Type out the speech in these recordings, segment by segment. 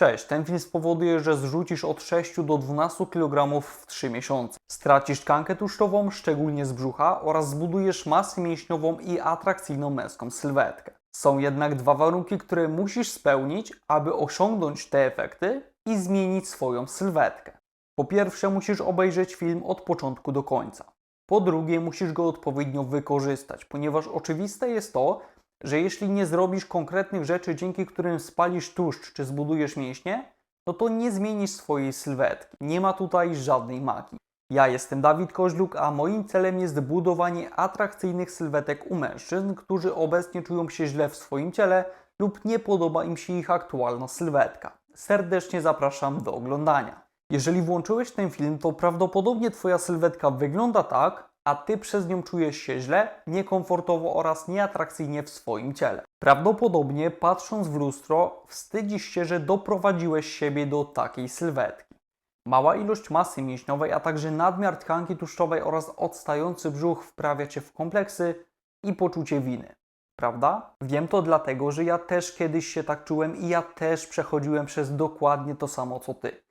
Cześć, ten film spowoduje, że zrzucisz od 6 do 12 kg w 3 miesiące. Stracisz tkankę tłuszczową, szczególnie z brzucha, oraz zbudujesz masę mięśniową i atrakcyjną męską sylwetkę. Są jednak dwa warunki, które musisz spełnić, aby osiągnąć te efekty i zmienić swoją sylwetkę. Po pierwsze, musisz obejrzeć film od początku do końca. Po drugie, musisz go odpowiednio wykorzystać, ponieważ oczywiste jest to, że jeśli nie zrobisz konkretnych rzeczy, dzięki którym spalisz tłuszcz czy zbudujesz mięśnie, no to nie zmienisz swojej sylwetki. Nie ma tutaj żadnej magii. Ja jestem Dawid Koźluk, a moim celem jest budowanie atrakcyjnych sylwetek u mężczyzn, którzy obecnie czują się źle w swoim ciele lub nie podoba im się ich aktualna sylwetka. Serdecznie zapraszam do oglądania. Jeżeli włączyłeś ten film, to prawdopodobnie Twoja sylwetka wygląda tak, a Ty przez nią czujesz się źle, niekomfortowo oraz nieatrakcyjnie w swoim ciele. Prawdopodobnie patrząc w lustro, wstydzisz się, że doprowadziłeś siebie do takiej sylwetki. Mała ilość masy mięśniowej, a także nadmiar tkanki tłuszczowej oraz odstający brzuch wprawia Cię w kompleksy i poczucie winy. Prawda? Wiem to dlatego, że ja też kiedyś się tak czułem i ja też przechodziłem przez dokładnie to samo co Ty.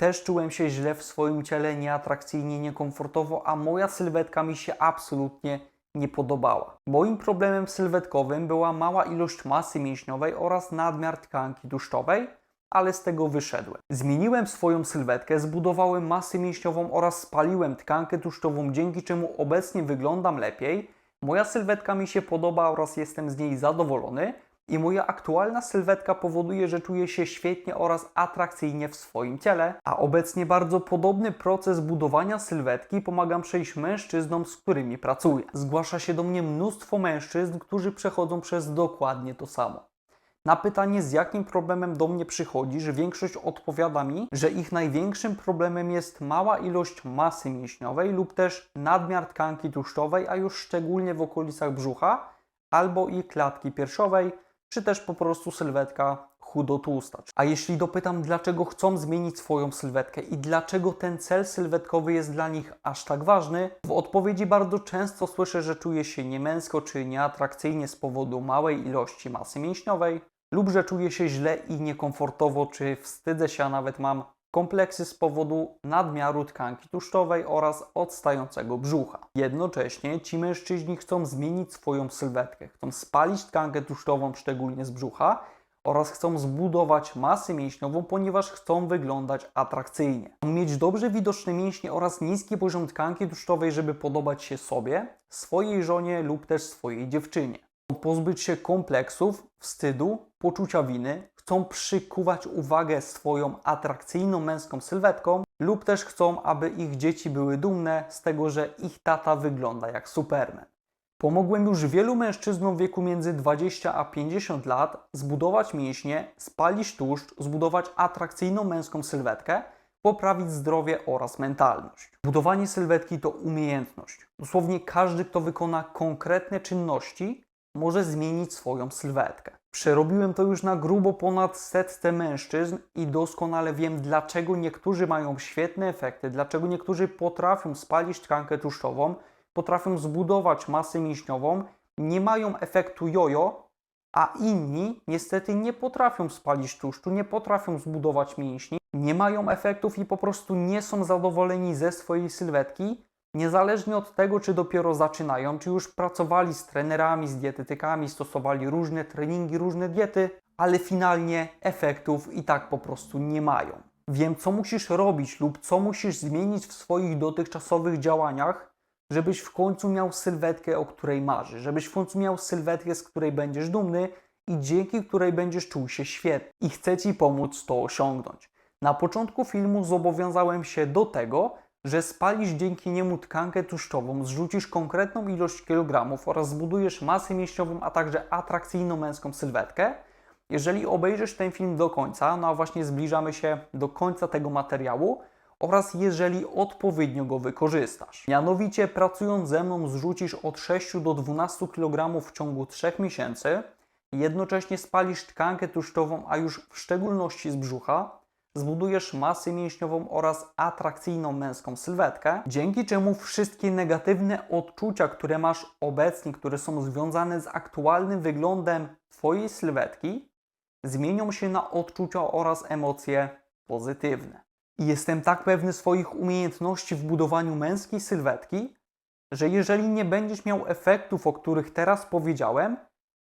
Też czułem się źle w swoim ciele, nieatrakcyjnie, niekomfortowo, a moja sylwetka mi się absolutnie nie podobała. Moim problemem sylwetkowym była mała ilość masy mięśniowej oraz nadmiar tkanki tłuszczowej, ale z tego wyszedłem. Zmieniłem swoją sylwetkę, zbudowałem masę mięśniową oraz spaliłem tkankę tłuszczową, dzięki czemu obecnie wyglądam lepiej. Moja sylwetka mi się podoba oraz jestem z niej zadowolony i moja aktualna sylwetka powoduje, że czuję się świetnie oraz atrakcyjnie w swoim ciele, a obecnie bardzo podobny proces budowania sylwetki pomagam przejść mężczyznom, z którymi pracuję. Zgłasza się do mnie mnóstwo mężczyzn, którzy przechodzą przez dokładnie to samo. Na pytanie, z jakim problemem do mnie przychodzisz, większość odpowiada mi, że ich największym problemem jest mała ilość masy mięśniowej lub też nadmiar tkanki tłuszczowej, a już szczególnie w okolicach brzucha albo i klatki piersiowej, czy też po prostu sylwetka chudo-tłusta. A jeśli dopytam, dlaczego chcą zmienić swoją sylwetkę i dlaczego ten cel sylwetkowy jest dla nich aż tak ważny, w odpowiedzi bardzo często słyszę, że czuję się niemęsko czy nieatrakcyjnie z powodu małej ilości masy mięśniowej, lub że czuję się źle i niekomfortowo, czy wstydzę się, a nawet mam kompleksy z powodu nadmiaru tkanki tłuszczowej oraz odstającego brzucha. Jednocześnie ci mężczyźni chcą zmienić swoją sylwetkę, chcą spalić tkankę tłuszczową, szczególnie z brzucha, oraz chcą zbudować masę mięśniową, ponieważ chcą wyglądać atrakcyjnie. Chcą mieć dobrze widoczne mięśnie oraz niski poziom tkanki tłuszczowej, żeby podobać się sobie, swojej żonie lub też swojej dziewczynie. Pozbyć się kompleksów, wstydu, poczucia winy, chcą przykuwać uwagę swoją atrakcyjną męską sylwetką lub też chcą, aby ich dzieci były dumne z tego, że ich tata wygląda jak Superman. Pomogłem już wielu mężczyznom w wieku między 20 a 50 lat zbudować mięśnie, spalić tłuszcz, zbudować atrakcyjną męską sylwetkę, poprawić zdrowie oraz mentalność. Budowanie sylwetki to umiejętność. Dosłownie każdy, kto wykona konkretne czynności, może zmienić swoją sylwetkę. Przerobiłem to już na grubo ponad setce mężczyzn i doskonale wiem, dlaczego niektórzy mają świetne efekty, dlaczego niektórzy potrafią spalić tkankę tłuszczową, potrafią zbudować masę mięśniową, nie mają efektu jojo, a inni niestety nie potrafią spalić tłuszczu, nie potrafią zbudować mięśni, nie mają efektów i po prostu nie są zadowoleni ze swojej sylwetki, niezależnie od tego, czy dopiero zaczynają, czy już pracowali z trenerami, z dietetykami, stosowali różne treningi, różne diety, ale finalnie efektów i tak po prostu nie mają. Wiem, co musisz robić lub co musisz zmienić w swoich dotychczasowych działaniach, żebyś w końcu miał sylwetkę, o której marzysz, żebyś w końcu miał sylwetkę, z której będziesz dumny i dzięki której będziesz czuł się świetnie. I chcę Ci pomóc to osiągnąć. Na początku filmu zobowiązałem się do tego, że spalisz dzięki niemu tkankę tłuszczową, zrzucisz konkretną ilość kilogramów oraz zbudujesz masę mięśniową, a także atrakcyjną męską sylwetkę. Jeżeli obejrzysz ten film do końca, no a właśnie zbliżamy się do końca tego materiału, oraz jeżeli odpowiednio go wykorzystasz. Mianowicie pracując ze mną zrzucisz od 6 do 12 kg w ciągu 3 miesięcy, jednocześnie spalisz tkankę tłuszczową, a już w szczególności z brzucha, zbudujesz masę mięśniową oraz atrakcyjną męską sylwetkę, dzięki czemu wszystkie negatywne odczucia, które masz obecnie, które są związane z aktualnym wyglądem Twojej sylwetki, zmienią się na odczucia oraz emocje pozytywne. I jestem tak pewny swoich umiejętności w budowaniu męskiej sylwetki, że jeżeli nie będziesz miał efektów, o których teraz powiedziałem,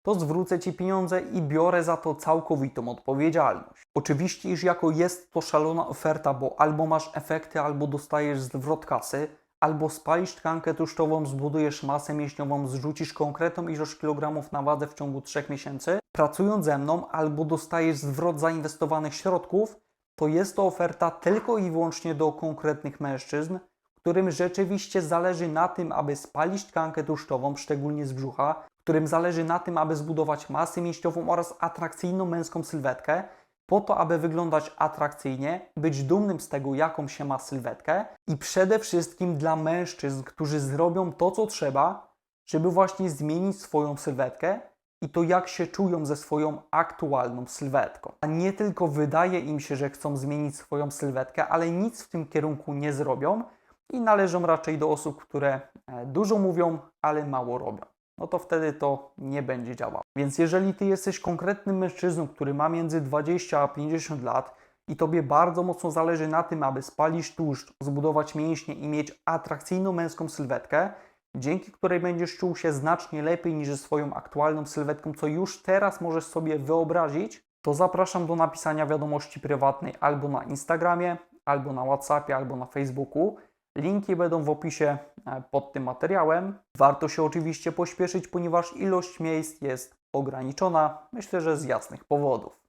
to zwrócę Ci pieniądze i biorę za to całkowitą odpowiedzialność. Oczywiście, iż jako jest to szalona oferta, bo albo masz efekty, albo dostajesz zwrot kasy, albo spalisz tkankę tłuszczową, zbudujesz masę mięśniową, zrzucisz konkretną ilość kilogramów na wadze w ciągu 3 miesięcy, pracując ze mną, albo dostajesz zwrot zainwestowanych środków, to jest to oferta tylko i wyłącznie do konkretnych mężczyzn, którym rzeczywiście zależy na tym, aby spalić tkankę tłuszczową, szczególnie z brzucha, którym zależy na tym, aby zbudować masę mięśniową oraz atrakcyjną męską sylwetkę, po to, aby wyglądać atrakcyjnie, być dumnym z tego, jaką się ma sylwetkę i przede wszystkim dla mężczyzn, którzy zrobią to, co trzeba, żeby właśnie zmienić swoją sylwetkę i to, jak się czują ze swoją aktualną sylwetką. A nie tylko wydaje im się, że chcą zmienić swoją sylwetkę, ale nic w tym kierunku nie zrobią i należą raczej do osób, które e, dużo mówią, ale mało robią no to wtedy to nie będzie działało. Więc jeżeli ty jesteś konkretnym mężczyzną, który ma między 20 a 50 lat i tobie bardzo mocno zależy na tym, aby spalić tłuszcz, zbudować mięśnie i mieć atrakcyjną męską sylwetkę, dzięki której będziesz czuł się znacznie lepiej niż ze swoją aktualną sylwetką, co już teraz możesz sobie wyobrazić, to zapraszam do napisania wiadomości prywatnej albo na Instagramie, albo na WhatsAppie, albo na Facebooku. Linki będą w opisie e, pod tym materiałem. Warto się oczywiście pośpieszyć, ponieważ ilość miejsc jest ograniczona, myślę, że z jasnych powodów.